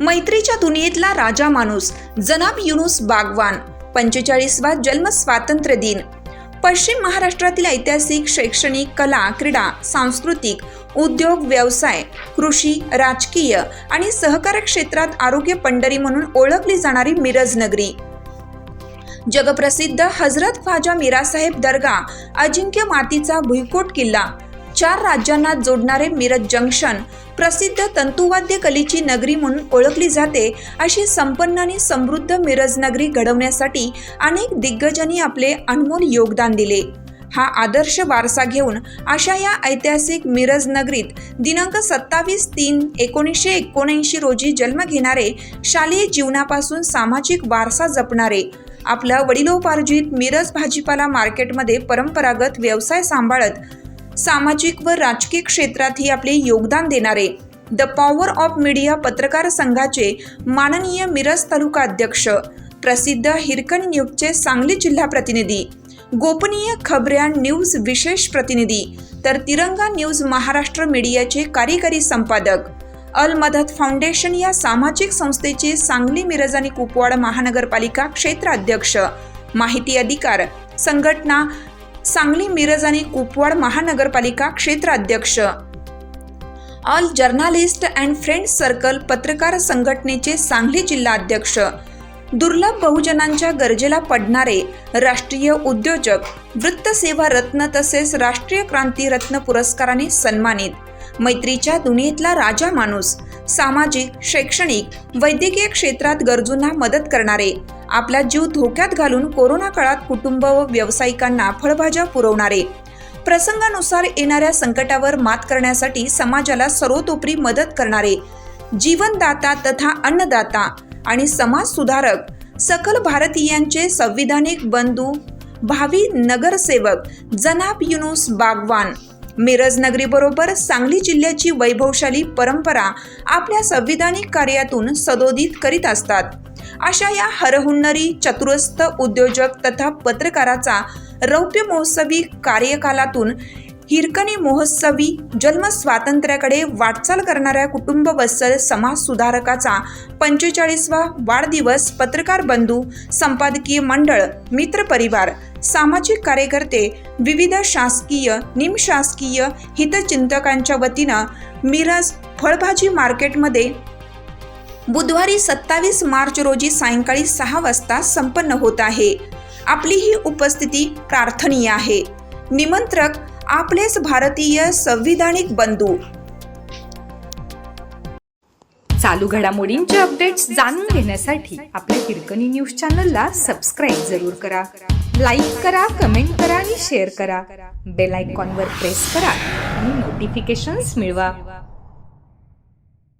मैत्रीच्या दुनियेतला राजा माणूस जनाब युनुस बागवान पंचेचाळीसवा जन्म स्वातंत्र्य दिन. पश्चिम महाराष्ट्रातील ऐतिहासिक शैक्षणिक कला क्रीडा सांस्कृतिक उद्योग व्यवसाय कृषी राजकीय आणि सहकार क्षेत्रात आरोग्य पंढरी म्हणून ओळखली जाणारी मिरज नगरी. जगप्रसिद्ध हजरत ख्वाजा मिरासाहेब दर्गा अजिंक्य मातीचा भुईकोट किल्ला चार राज्यांना जोडणारे मिरज जंक्शन प्रसिद्ध तंतुवाद्य कलेची नगरी म्हणून ओळखली जाते. अशी संपन्न आणि समृद्ध मिरज नगरी घडवण्यासाठी अनेक दिग्गजांनी आपले अनमोल योगदान दिले. हा आदर्श वारसा घेऊन अशा या ऐतिहासिक मिरज नगरीत दिनांक सत्तावीस तीन एकोणीसशे एकोणऐंशी रोजी जन्म घेणारे शालेय जीवनापासून सामाजिक वारसा जपणारे आपलं वडिलोपार्जित मिरज भाजीपाला मार्केटमध्ये परंपरागत व्यवसाय सांभाळत सामाजिक व राजकीय क्षेत्रातही आपले योगदान देणारे द पॉवर ऑफ मीडिया पत्रकार संघाचे माननीय मिरज तालुका अध्यक्ष प्रसिद्ध हिरकन न्यूजचे सांगली जिल्हा प्रतिनिधी गोपनीय खबऱ्या न्यूज विशेष प्रतिनिधी तर तिरंगा न्यूज महाराष्ट्र मीडियाचे कार्यकारी संपादक अल मदत फाउंडेशन या सामाजिक संस्थेचे सांगली मिरज आणि कुपवाड महानगरपालिका क्षेत्र अध्यक्ष माहिती अधिकार संघटना सांगली मिरज आणि कुपवाड महानगरपालिका क्षेत्र अध्यक्ष all journalist and friend circle पत्रकार संघटनेचे सांगली जिल्हा अध्यक्ष दुर्लभ बहुजनांच्या गरजेला पडणारे राष्ट्रीय उद्योजक वृत्तसेवा रत्न तसेच राष्ट्रीय क्रांती रत्न पुरस्काराने सन्मानित. मैत्रीच्या दुनियेतला राजा माणूस सामाजिक शैक्षणिक वैद्यकीय क्षेत्रात गरजूंना मदत करणारे आपला जीव धोक्यात घालून कोरोना काळात कुटुंब व व्यावसायिकांना फळभाज्या पुरवणारे. प्रसंगानुसार येणाऱ्या संकटावर मात करण्यासाठी समाजाला सर्वतोपरी मदत करणारे. जीवनदाता तथा अन्नदाता आणि समाज सुधारक सकल भारतीयांचे संविधानिक बंधू भावी नगरसेवक जनाब युनुस बागवान. मिरज नगरीबरोबर सांगली जिल्ह्याची वैभवशाली परंपरा आपल्या संविधानिक कार्यातून सदोदित करीत असतात. अशा या हरहुन्नरी चतुरस्थ उद्योजक तथा पत्रकाराचा रौप्य महोत्सवी कार्यकालातून हिरकणी महोत्सवी जन्म स्वातंत्र्याकडे वाटचाल करणाऱ्या कुटुंब वत्सल समाज सुधारकाचा पंचेचाळीसवा वाढदिवस पत्रकार बंधू संपादकीय मंडळ मित्र परिवार सामाजिक कार्यकर्ते विविध शासकीय निमशासकीय हितचिंतकांच्या वतीनं मिरज फळभाजी मार्केटमध्ये बुधवारी सत्तावीस मार्च रोजी सायंकाळी सहा वाजता संपन्न होत आहे. आपली ही उपस्थिती प्रार्थनीय आहे. निमंत्रक आपलेच भारतीय संविधानिक बंधू. चालू घडामोडींचे अपडेट्स जाणून घेण्यासाठी आपल्या हिरकणी न्यूज चॅनलला सबस्क्राईब जरूर करा. लाईक करा कमेंट करा आणि शेअर करा. बेल आयकॉनवर प्रेस करा आणि नोटिफिकेशन्स मिळवा.